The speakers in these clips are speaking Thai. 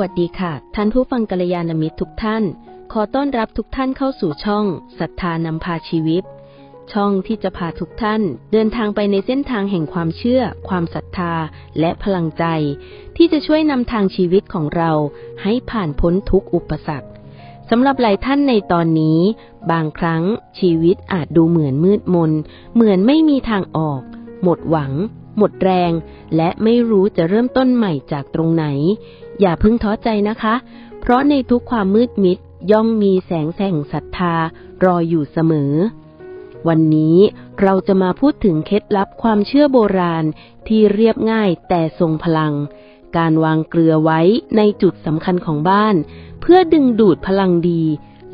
วัสดีค่ะ ท่านผู้ฟังกัลยาณมิตรทุกท่าน ขอต้อนรับทุกท่านเข้าสู่ช่องศรัทธานำพาชีวิต ช่องที่จะพาทุกท่าน เดินทางไปในเส้นทางแห่งความเชื่อ ความศรัทธาและพลังใจ ที่จะช่วยนำทางชีวิตของเราให้ผ่านพ้นทุกอุปสรรคสำหรับหลายท่านในตอนนี้ บางครั้งชีวิตอาจดูเหมือนมืดมน เหมือนไม่มีทางออก หมดหวัง หมดแรง และไม่รู้จะเริ่มต้นใหม่จากตรงไหน อย่าเพิ่งท้อใจนะคะ เพราะในทุกความมืดมิดย่อมมีแสงแสงศรัทธารออยู่เสมอ วันนี้เราจะมาพูดถึงเคล็ดลับความเชื่อโบราณที่เรียบง่ายแต่ทรงพลัง การวางเกลือไว้ในจุดสำคัญของบ้าน เพื่อดึงดูดพลังดี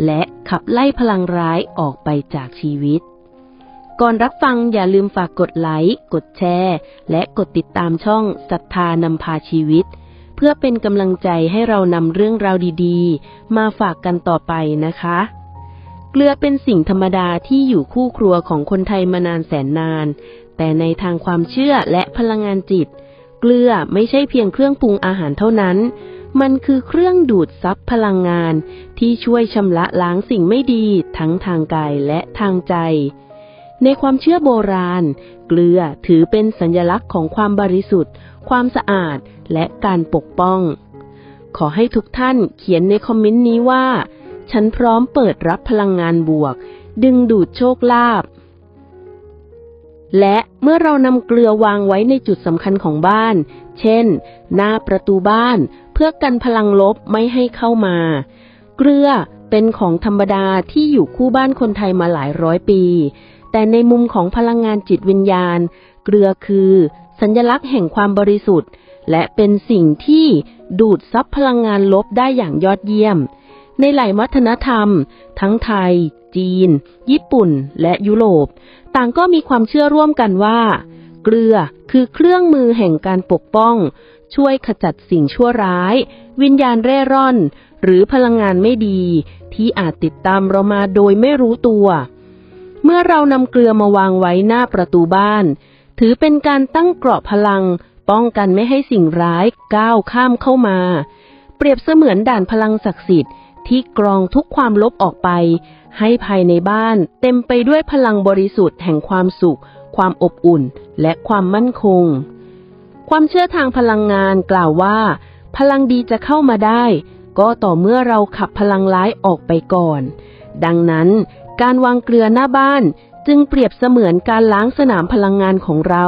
และขับไล่พลังร้ายออกไปจากชีวิต ก่อนรับฟังอย่าลืมฝากกดไลค์ กดแชร์ และกดติดตามช่องศรัทธานำพาชีวิต เพื่อเป็นกำลังใจให้เรานำเรื่องราวดีๆ มาฝากกันต่อไปนะคะ เกลือเป็นสิ่งธรรมดาที่อยู่คู่ครัวของคนไทยมานานแสนนาน แต่ในทางความเชื่อและพลังงานจิต เกลือไม่ใช่เพียงเครื่องปรุงอาหารเท่านั้น มันคือเครื่องดูดซับพลังงาน ที่ช่วยชำระล้างสิ่งไม่ดีทั้งทางกายและทางใจ ในความเชื่อโบราณ เกลือถือเป็นสัญลักษณ์ของความบริสุทธิ์ ความสะอาด และการปกป้อง ขอให้ทุกท่านเขียนในคอมเมนต์นี้ว่า ฉันพร้อมเปิดรับพลังงานบวก ดึงดูดโชคลาภ และเมื่อเรานำเกลือวางไว้ในจุดสำคัญของบ้าน เช่น หน้าประตูบ้าน เพื่อกันพลังลบไม่ให้เข้ามา เกลือ เป็นของธรรมดาที่อยู่คู่บ้านคนไทยมาหลายร้อยปี แต่ในมุมของพลังงานจิตวิญญาณ เกลือคือ สัญลักษณ์แห่งความบริสุทธิ์ และเป็นสิ่งที่ดูดซับพลังงานลบได้อย่างยอดเยี่ยม ในหลายวัฒนธรรม ทั้งไทย จีน ญี่ปุ่น และยุโรป ต่างก็มีความเชื่อร่วมกันว่า เกลือคือเครื่องมือแห่งการปกป้อง ช่วยขจัดสิ่งชั่วร้าย วิญญาณเร่ร่อน หรือพลังงานไม่ดี ที่อาจติดตามเรามาโดยไม่รู้ตัว เมื่อเรานำเกลือมาวางไว้หน้าประตูบ้าน ถือเป็นการตั้งเกราะพลัง ป้องกันไม่ให้สิ่งร้ายก้าวข้ามเข้ามา เปรียบเสมือนด่านพลังศักดิ์สิทธิ์ที่กรองทุกความลบออกไป ให้ภายในบ้านเต็มไปด้วยพลังบริสุทธิ์แห่งความสุข ความอบอุ่น และความมั่นคง ความเชื่อทางพลังงานกล่าวว่า พลังดีจะเข้ามาได้ ก็ต่อเมื่อเราขับพลังร้ายออกไปก่อน ดังนั้น การวางเกลือหน้าบ้านจึงเปรียบเสมือนการล้างสนามพลังงานของเรา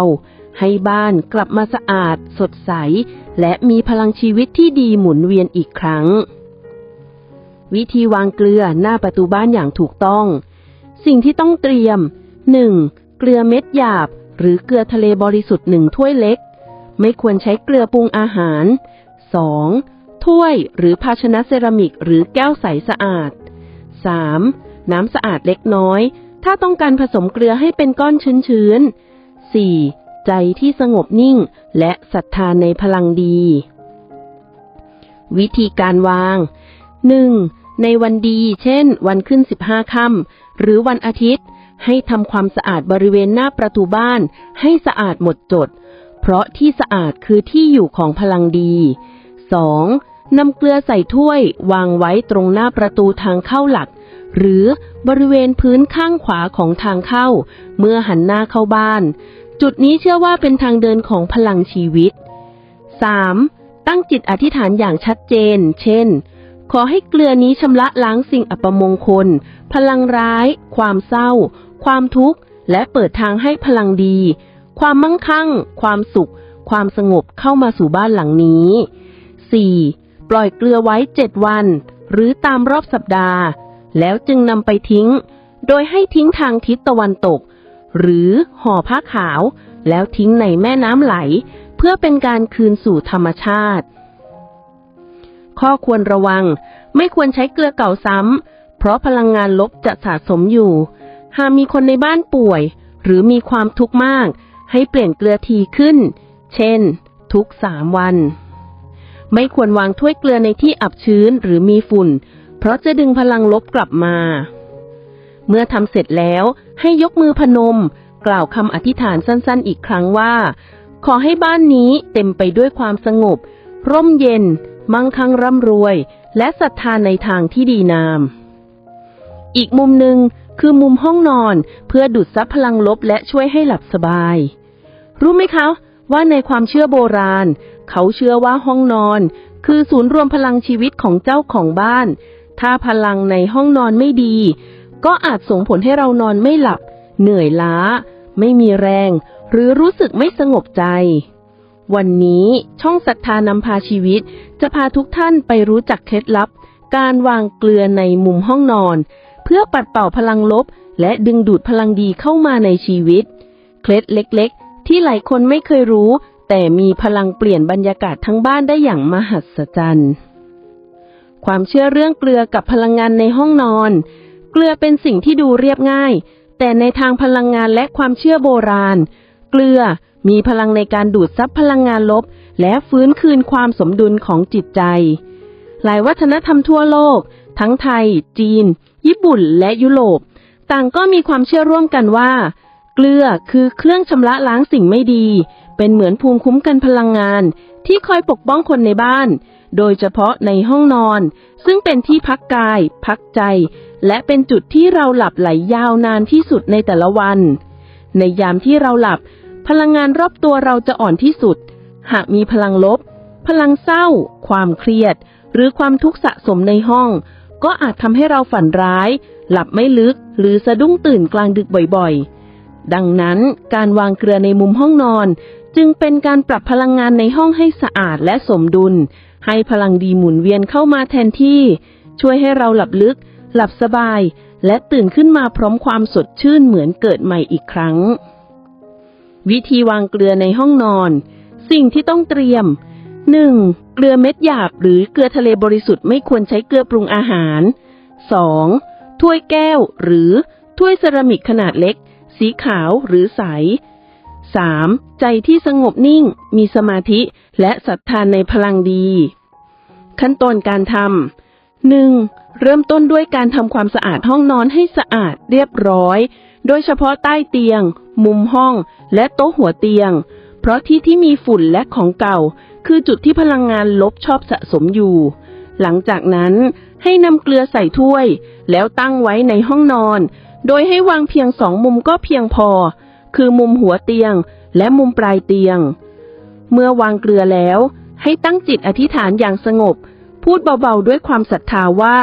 ให้บ้านกลับมาสะอาด สดใส และมีพลังชีวิตที่ดีหมุนเวียนอีกครั้ง วิธีวางเกลือหน้าประตูบ้านอย่างถูกต้อง สิ่งที่ต้องเตรียม 1. เกลือเม็ดหยาบ หรือเกลือทะเลบริสุทธิ์หนึ่งถ้วยเล็ก ไม่ควรใช้เกลือปรุงอาหาร 2. ถ้วยหรือภาชนะเซรามิกหรือแก้วใสสะอาด 3. น้ำสะอาดเล็กน้อย ถ้าต้องการผสมเกลือให้เป็นก้อนชื้นๆ 4. ใจที่สงบนิ่ง และศรัทธาในพลังดี วิธีการวาง 1. ในวันดี เช่น วันขึ้น 15ค่ำหรือวันอาทิตย์ ให้ทำความสะอาดบริเวณหน้าประตูบ้าน ให้สะอาดหมดจด เพราะที่สะอาดคือที่อยู่ของพลังดี 2. นำเกลือใส่ถ้วยวางไว้ตรงหน้าประตูทางเข้าหลัก หรือบริเวณพื้นข้างขวาของทางเข้า เมื่อหันหน้าเข้าบ้าน จุดนี้เชื่อว่าเป็นทางเดินของพลังชีวิต 3. ตั้งจิตอธิษฐานอย่างชัดเจน เช่น ขอให้เกลือนี้ชำระล้างสิ่งอัปมงคล พลังร้าย ความเศร้า ความทุกข์ และเปิดทางให้พลังดี ความมั่งคั่ง ความสุข ความสงบเข้ามาสู่บ้านหลังนี้ 4. ปล่อยเกลือไว้ 7 วัน หรือตามรอบสัปดาห์ แล้วจึงนำไปทิ้ง โดยให้ทิ้งทางทิศตะวันตก หรือห่อผ้าขาว แล้วทิ้งในแม่น้ำไหล เพื่อเป็นการคืนสู่ธรรมชาติ ข้อควรระวัง ไม่ควรใช้เกลือเก่าซ้ำ เพราะพลังงานลบจะสะสมอยู่ หากมีคนในบ้านป่วย หรือมีความทุกข์มาก ให้เปลี่ยนเกลือทีขึ้น เช่น ทุกสามวัน ไม่ควรวางถ้วยเกลือในที่อับชื้นหรือมีฝุ่น เพราะจะดึงพลังลบกลับมา เมื่อทำเสร็จแล้วให้ยกมือพนม กล่าวคำอธิษฐานสั้นๆ อีกครั้งว่า ขอให้บ้านนี้เต็มไปด้วยความสงบ ร่มเย็น มั่งคั่งร่ำรวย และศรัทธาในทางที่ดีนาม อีกมุมหนึ่งคือมุมห้องนอนเพื่อดูดซับพลังลบและช่วยให้หลับสบาย รู้ไหมคะ ว่าในความเชื่อโบราณ เขาเชื่อว่าห้องนอน คือศูนย์รวมพลังชีวิตของเจ้าของบ้าน ถ้าพลังในห้องนอนไม่ดี ก็อาจส่งผลให้เรานอนไม่หลับ เหนื่อยล้า ไม่มีแรง หรือรู้สึกไม่สงบใจ วันนี้ช่องศรัทธานำพาชีวิต จะพาทุกท่านไปรู้จักเคล็ดลับ การวางเกลือในมุมห้องนอน เพื่อปัดเป่าพลังลบ และดึงดูดพลังดีเข้ามาในชีวิต เคล็ดเล็กๆ ที่หลายคนไม่เคยรู้ แต่มีพลังเปลี่ยนบรรยากาศทั้งบ้านได้อย่างมหัศจรรย์ ความเชื่อเรื่องเกลือกับพลังงานในห้องนอน เกลือเป็นสิ่งที่ดูเรียบง่าย แต่ในทางพลังงานและความเชื่อโบราณ เกลือมีพลังในการดูดซับพลังงานลบ และฟื้นคืนความสมดุลของจิตใจ หลายวัฒนธรรมทั่วโลก ทั้งไทย จีน ญี่ปุ่น และยุโรป ต่างก็มีความเชื่อร่วมกันว่า กลือคือเครื่องชำระล้างสิ่งไม่ดี เป็นเหมือนภูมิคุ้มกันพลังงาน ที่คอยปกป้องคนในบ้าน โดยเฉพาะในห้องนอน ซึ่งเป็นที่พักกาย พักใจ และเป็นจุดที่เราหลับไหลยาวนานที่สุดในแต่ละวัน ในยามที่เราหลับ พลังงานรอบตัวเราจะอ่อนที่สุด หากมีพลังลบ พลังเศร้า ความเครียด หรือความทุกข์สะสมในห้อง ก็อาจทำให้เราฝันร้าย หลับไม่ลึก หรือสะดุ้งตื่นกลางดึกบ่อยๆ ดังนั้นการวางเกลือในมุมห้องนอน จึงเป็นการปรับพลังงานในห้องให้สะอาดและสมดุล ให้พลังดีหมุนเวียนเข้ามาแทนที่ ช่วยให้เราหลับลึก หลับสบาย และตื่นขึ้นมาพร้อมความสดชื่นเหมือนเกิดใหม่อีกครั้ง วิธีวางเกลือในห้องนอน สิ่งที่ต้องเตรียม 1. เกลือเม็ดหยาบหรือเกลือทะเลบริสุทธิ์ไม่ควรใช้เกลือปรุงอาหาร 2. ถ้วยแก้วหรือถ้วยเซรามิกขนาดเล็ก สีขาวหรือใส 3. ใจที่สงบนิ่ง มีสมาธิและศรัทธานในพลังดี ขั้นตอนการทำ 1. เริ่มต้นด้วยการทำความสะอาดห้องนอนให้สะอาดเรียบร้อย โดยเฉพาะใต้เตียง มุมห้อง และโต๊ะหัวเตียง เพราะที่ที่มีฝุ่นและของเก่า คือจุดที่พลังงานลบชอบสะสมอยู่ หลังจากนั้นให้นำเกลือใส่ถ้วย แล้วตั้งไว้ในห้องนอน โดยให้วางเพียงสองมุมก็เพียงพอ คือมุมหัวเตียงและมุมปลายเตียง เมื่อวางเกลือแล้ว ให้ตั้งจิตอธิษฐานอย่างสงบ พูดเบาๆด้วยความศรัทธาว่า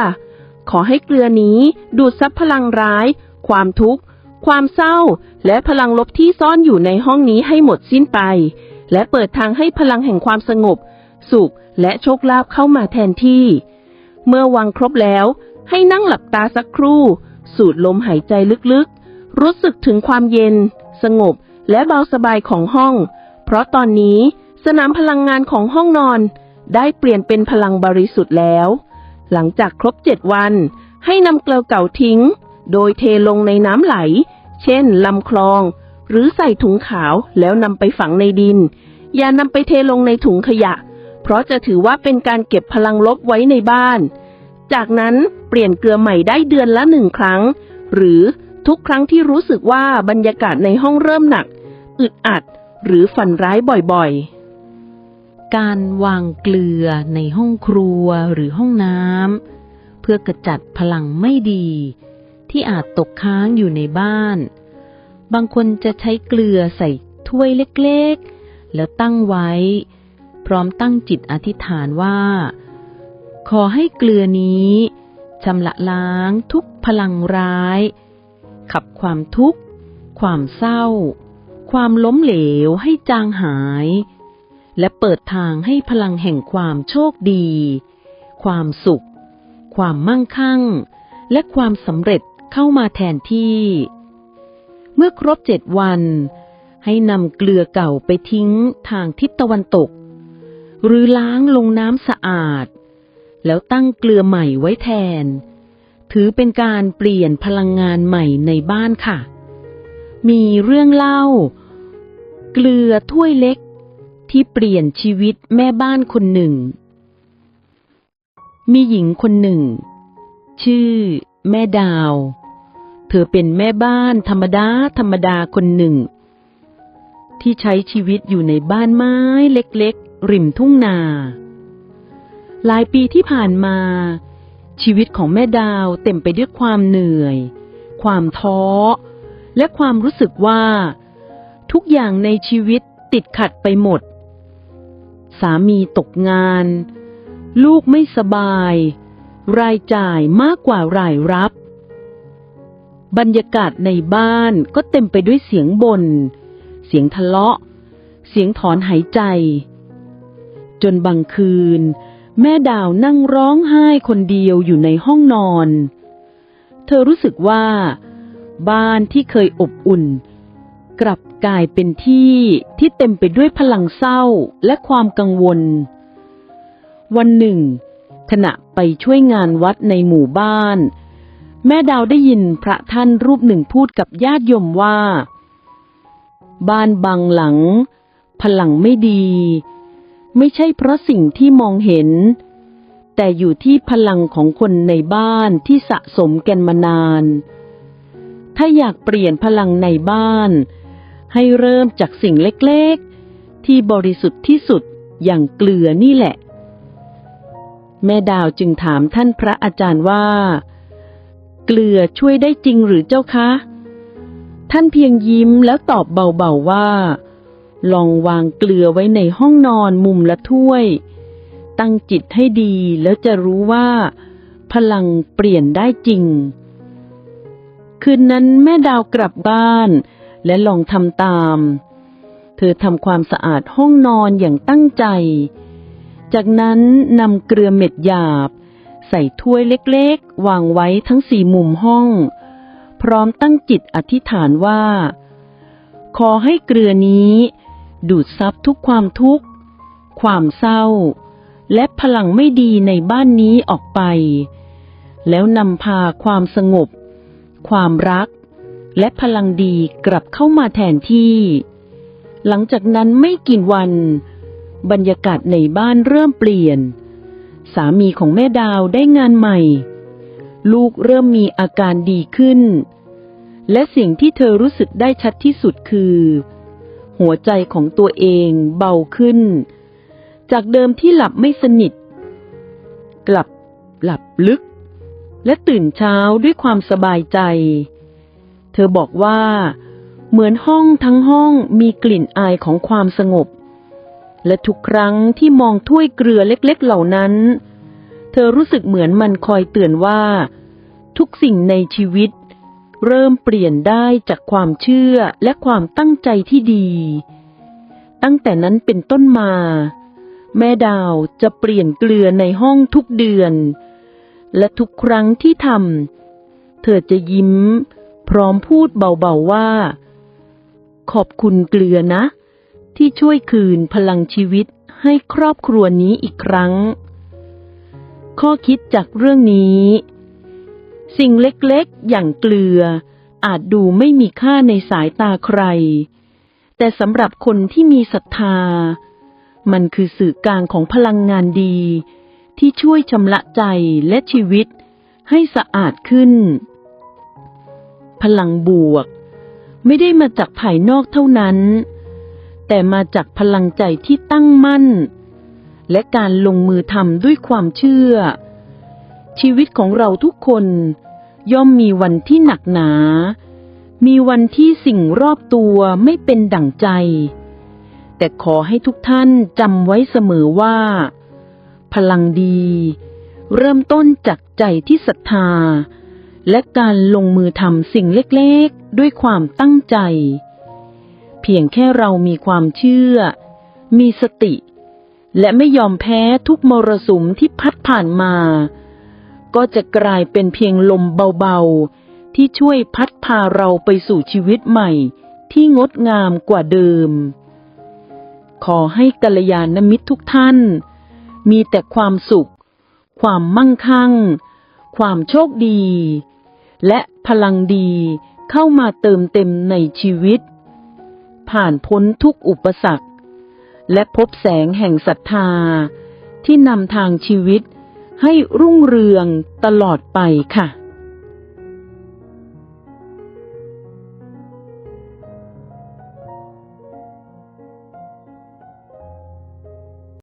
ขอให้เกลือนี้ดูดซับพลังร้าย ความทุกข์ ความเศร้า และพลังลบที่ซ่อนอยู่ในห้องนี้ให้หมดสิ้นไป และเปิดทางให้พลังแห่งความสงบ สุขและโชคลาภเข้ามาแทนที่ เมื่อวางครบแล้ว ให้นั่งหลับตาสักครู่ สูดลมหายใจลึกๆ รู้สึกถึงความเย็น สงบและเบาสบายของห้อง เพราะตอนนี้สนามพลังงานของห้องนอน ได้เปลี่ยนเป็นพลังบริสุทธิ์แล้ว หลังจากครบเจ็ดวัน ให้นำเกลือเก่าทิ้ง โดยเทลงในน้ำไหล เช่นลำคลอง หรือใส่ถุงขาวแล้วนำไปฝังในดิน อย่านำไปเทลงในถุงขยะ เพราะจะถือว่าเป็นการเก็บพลังลบไว้ในบ้าน จากนั้นเปลี่ยนเกลือใหม่ได้เดือนละหนึ่งครั้ง หรือทุกครั้งที่รู้สึกว่าบรรยากาศในห้องเริ่มหนัก อึดอัดหรือฝันร้ายบ่อยๆ การวางเกลือในห้องครัวหรือห้องน้ำเพื่อกระจัดพลังไม่ดี ที่อาจตกค้างอยู่ในบ้าน บางคนจะใช้เกลือใส่ถ้วยเล็กๆ แล้วตั้งไว้ พร้อมตั้งจิตอธิษฐานว่า ขอให้เกลือนี้ชำระล้างทุกพลังร้าย ขับความทุกข์ ความเศร้า ความล้มเหลวให้จางหาย และเปิดทางให้พลังแห่งความโชคดี ความสุข ความมั่งคั่ง และความสำเร็จเข้ามาแทนที่ เมื่อครบเจ็ดวัน ให้นำเกลือเก่าไปทิ้งทางทิศตะวันตก หรือล้างลงน้ำสะอาด แล้วตั้งเกลือใหม่ไว้แทน ถือเป็นการเปลี่ยนพลังงานใหม่ในบ้านค่ะ มีเรื่องเล่า เกลือถ้วยเล็ก ที่เปลี่ยนชีวิตแม่บ้านคนหนึ่ง มีหญิงคนหนึ่ง ชื่อ แม่ดาว เธอเป็นแม่บ้านธรรมดาธรรมดาคนหนึ่ง ที่ใช้ชีวิตอยู่ในบ้านไม้เล็ก ๆ ริมทุ่งนา หลายปีที่ผ่านมา ชีวิตของแม่ดาวเต็มไปด้วยความเหนื่อย ความท้อ และความรู้สึกว่า ทุกอย่างในชีวิตติดขัดไปหมด สามีตกงาน ลูกไม่สบาย รายจ่ายมากกว่ารายรับ บรรยากาศในบ้านก็เต็มไปด้วยเสียงบน่นเสียงทะเลาะ เสียงถอนหายใจ จนบางคืน แม่ดาวนั่งร้องไห้คนเดียวอยู่ในห้องนอน เธอรู้สึกว่า บ้านที่เคยอบอุ่น กลับกลายเป็นที่ที่เต็มไปด้วยพลังเศร้าและความกังวล วันหนึ่ง ขณะไปช่วยงานวัดในหมู่บ้าน แม่ดาวได้ยินพระท่านรูปหนึ่งพูดกับญาติโยมว่า บ้านบางหลัง พลังไม่ดี ไม่ใช่เพราะสิ่งที่มองเห็น แต่อยู่ที่พลังของคนในบ้านที่สะสมกันมานาน ถ้าอยากเปลี่ยนพลังในบ้าน ให้เริ่มจากสิ่งเล็กๆ ที่บริสุทธิ์ที่สุดอย่างเกลือนี่แหละ แม่ดาวจึงถามท่านพระอาจารย์ว่า เกลือช่วยได้จริงหรือเจ้าคะ ท่านเพียงยิ้มแล้วตอบเบาๆว่า ลองวางเกลือไว้ในห้องนอนมุมละถ้วย ตั้งจิตให้ดีแล้วจะรู้ว่า พลังเปลี่ยนได้จริง คืนนั้นแม่ดาวกลับบ้านและลองทำตาม เธอทำความสะอาดห้องนอนอย่างตั้งใจ จากนั้นนำเกลือเม็ดหยาบ ใส่ถ้วยเล็กๆ วางไว้ทั้งสี่มุมห้อง พร้อมตั้งจิตอธิษฐานว่า ขอให้เกลือนี้ ดูดซับทุกความทุกข์ ความเศร้า และพลังไม่ดีในบ้านนี้ออกไป แล้วนำพาความสงบ ความรัก และพลังดีกลับเข้ามาแทนที่ หลังจากนั้นไม่กี่วัน บรรยากาศในบ้านเริ่มเปลี่ยน สามีของแม่ดาวได้งานใหม่ ลูกเริ่มมีอาการดีขึ้น และสิ่งที่เธอรู้สึกได้ชัดที่สุดคือ หัวใจของตัวเองเบาขึ้น จากเดิมที่หลับไม่สนิท กลับหลับลึก และตื่นเช้าด้วยความสบายใจ เธอบอกว่า เหมือนห้องทั้งห้องมีกลิ่นอายของความสงบ และทุกครั้งที่มองถ้วยเกลือเล็กๆเหล่านั้น เธอรู้สึกเหมือนมันคอยเตือนว่า ทุกสิ่งในชีวิต เริ่มเปลี่ยนได้จากความเชื่อและความตั้งใจที่ดี ตั้งแต่นั้นเป็นต้นมา แม่ดาวจะเปลี่ยนเกลือในห้องทุกเดือน และทุกครั้งที่ทำเธอจะยิ้ม พร้อมพูดเบาๆว่า ขอบคุณเกลือนะ ที่ช่วยคืนพลังชีวิตให้ครอบครัวนี้อีกครั้ง ข้อคิดจากเรื่องนี้ สิ่งเล็กๆ อย่างเกลือ อาจดูไม่มีค่าในสายตาใคร แต่สำหรับคนที่มีศรัทธา มันคือสื่อกลางของพลังงานดี ที่ช่วยชำระใจและชีวิตให้สะอาดขึ้น พลังบวก ไม่ได้มาจากภายนอกเท่านั้น แต่มาจากพลังใจที่ตั้งมั่น และการลงมือทำด้วยความเชื่อ ชีวิตของเราทุกคน ย่อมมีวันที่หนักหนา มีวันที่สิ่งรอบตัวไม่เป็นดั่งใจ แต่ขอให้ทุกท่านจำไว้เสมอว่า พลังดี เริ่มต้นจากใจที่ศรัทธา และการลงมือทำสิ่งเล็กๆ ด้วยความตั้งใจ เพียงแค่เรามีความเชื่อ มีสติ และไม่ยอมแพ้ทุกมรสุมที่พัดผ่านมา ก็จะกลายเป็นเพียงลมเบาๆ ที่ช่วยพัดพาเราไปสู่ชีวิตใหม่ ที่งดงามกว่าเดิม ขอให้กัลยาณมิตรทุกท่าน มีแต่ความสุข ความมั่งคั่ง ความโชคดี และพลังดีเข้ามาเติมเต็มในชีวิต ผ่านพ้นทุกอุปสรรค และพบแสงแห่งศรัทธาที่นำทางชีวิต ให้รุ่งเรืองตลอดไปค่ะ